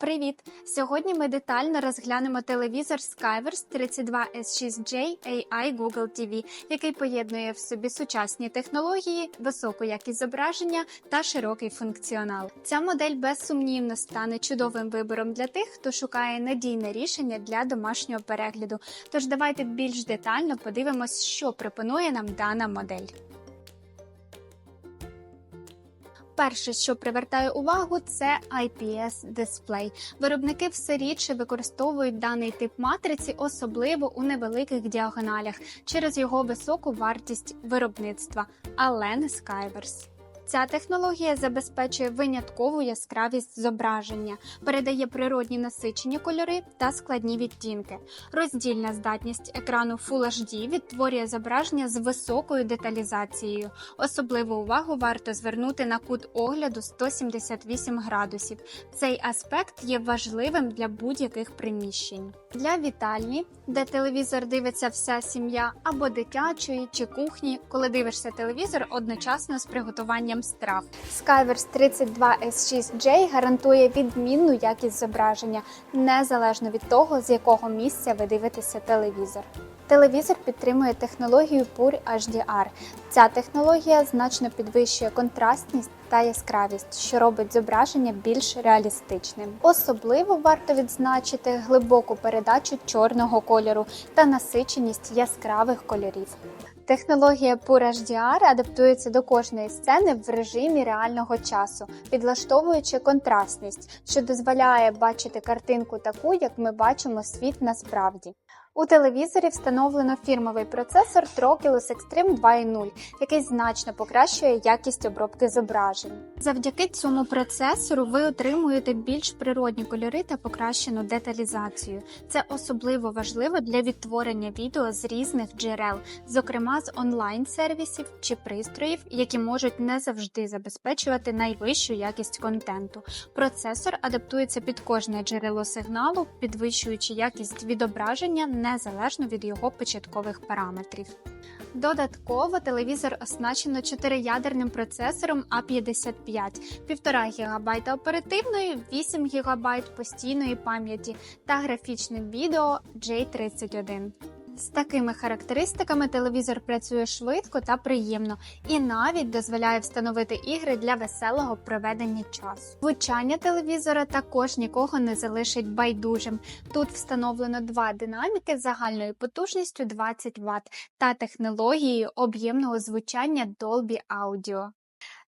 Привіт! Сьогодні ми детально розглянемо телевізор Skyverse 32S6J AI Google TV, який поєднує в собі сучасні технології, високу якість зображення та широкий функціонал. Ця модель безсумнівно стане чудовим вибором для тих, хто шукає надійне рішення для домашнього перегляду. Тож давайте більш детально подивимось, що пропонує нам дана модель. Перше, що привертає увагу, це IPS дисплей. Виробники все рідше використовують даний тип матриці, особливо у невеликих діагоналях, через його високу вартість виробництва, але не Skyverse. Ця технологія забезпечує виняткову яскравість зображення, передає природні насичені кольори та складні відтінки. Роздільна здатність екрану Full HD відтворює зображення з високою деталізацією. Особливу увагу варто звернути на кут огляду 178 градусів. Цей аспект є важливим для будь-яких приміщень. Для вітальні, де телевізор дивиться вся сім'я, або дитячої чи кухні, коли дивишся телевізор одночасно з приготуванням страв. Skyverse 32S6J гарантує відмінну якість зображення, незалежно від того, з якого місця ви дивитеся телевізор. Телевізор підтримує технологію Pure HDR. Ця технологія значно підвищує контрастність та яскравість, що робить зображення більш реалістичним. Особливо варто відзначити глибоку передачу чорного кольору та насиченість яскравих кольорів. Технологія Pure HDR адаптується до кожної сцени в режимі реального часу, підлаштовуючи контрастність, що дозволяє бачити картинку таку, як ми бачимо світ насправді. У телевізорі встановлено фірмовий процесор Troculus Extreme 2.0, який значно покращує якість обробки зображень. Завдяки цьому процесору ви отримуєте більш природні кольори та покращену деталізацію. Це особливо важливо для відтворення відео з різних джерел, зокрема з онлайн-сервісів чи пристроїв, які можуть не завжди забезпечувати найвищу якість контенту. Процесор адаптується під кожне джерело сигналу, підвищуючи якість відображення незалежно від його початкових параметрів. Додатково телевізор оснащено 4-ядерним процесором А55, 1,5 ГБ оперативної, 8 ГБ постійної пам'яті та графічним відео J31. З такими характеристиками телевізор працює швидко та приємно і навіть дозволяє встановити ігри для веселого проведення часу. Звучання телевізора також нікого не залишить байдужим. Тут встановлено два динаміки з загальною потужністю 20 Вт та технологією об'ємного звучання Dolby Audio.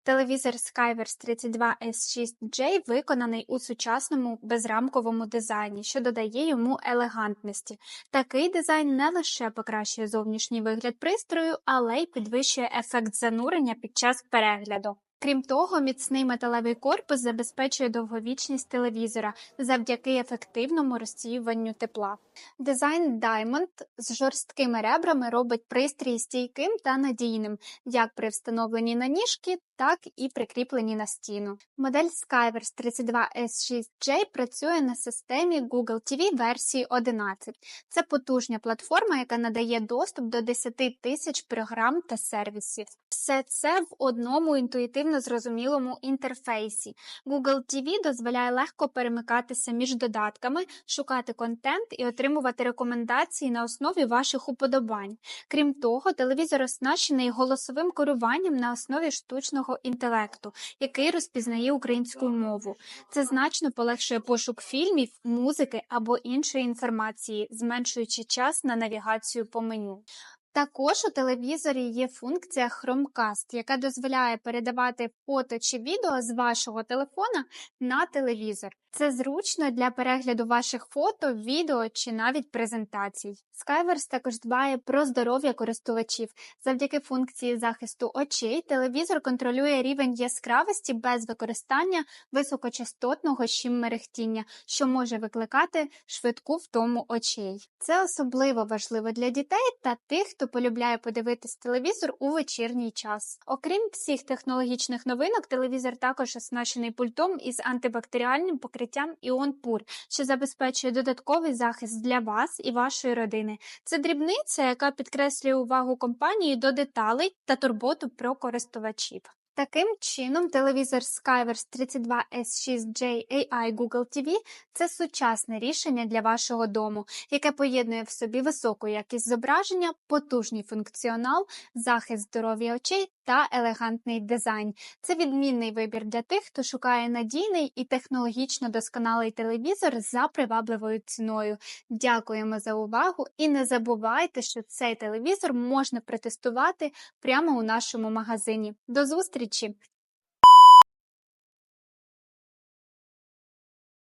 Телевізор Skyverse 32S6J виконаний у сучасному безрамковому дизайні, що додає йому елегантності. Такий дизайн не лише покращує зовнішній вигляд пристрою, але й підвищує ефект занурення під час перегляду. Крім того, міцний металевий корпус забезпечує довговічність телевізора завдяки ефективному розсіюванню тепла. Дизайн Diamond з жорсткими ребрами робить пристрій стійким та надійним, як при встановленні на ніжки, так і прикріпленні на стіну. Модель Skyverse 32S6J працює на системі Google TV версії 11. Це потужна платформа, яка надає доступ до 10 тисяч програм та сервісів. Все це в одному інтуїтивно зрозумілому інтерфейсі. Google TV дозволяє легко перемикатися між додатками, шукати контент і отримувати рекомендації на основі ваших уподобань. Крім того, телевізор оснащений голосовим керуванням на основі штучного інтелекту, який розпізнає українську мову. Це значно полегшує пошук фільмів, музики або іншої інформації, зменшуючи час на навігацію по меню. Також у телевізорі є функція Chromecast, яка дозволяє передавати фото чи відео з вашого телефона на телевізор. Це зручно для перегляду ваших фото, відео чи навіть презентацій. Skyverse також дбає про здоров'я користувачів. Завдяки функції захисту очей телевізор контролює рівень яскравості без використання високочастотного щим мерехтіння, що може викликати швидку втому очей. Це особливо важливо для дітей та тих, хто полюбляє подивитись телевізор у вечірній час. Окрім всіх технологічних новинок, телевізор також оснащений пультом із антибактеріальним покриттям Іон Пур, що забезпечує додатковий захист для вас і вашої родини. Це дрібниця, яка підкреслює увагу компанії до деталей та турботу про користувачів. Таким чином, телевізор Skyverse 32S6J AI Google TV – це сучасне рішення для вашого дому, яке поєднує в собі високу якість зображення, потужний функціонал, захист здоров'я очей та елегантний дизайн. Це відмінний вибір для тих, хто шукає надійний і технологічно досконалий телевізор за привабливою ціною. Дякуємо за увагу і не забувайте, що цей телевізор можна протестувати прямо у нашому магазині. До зустрічі!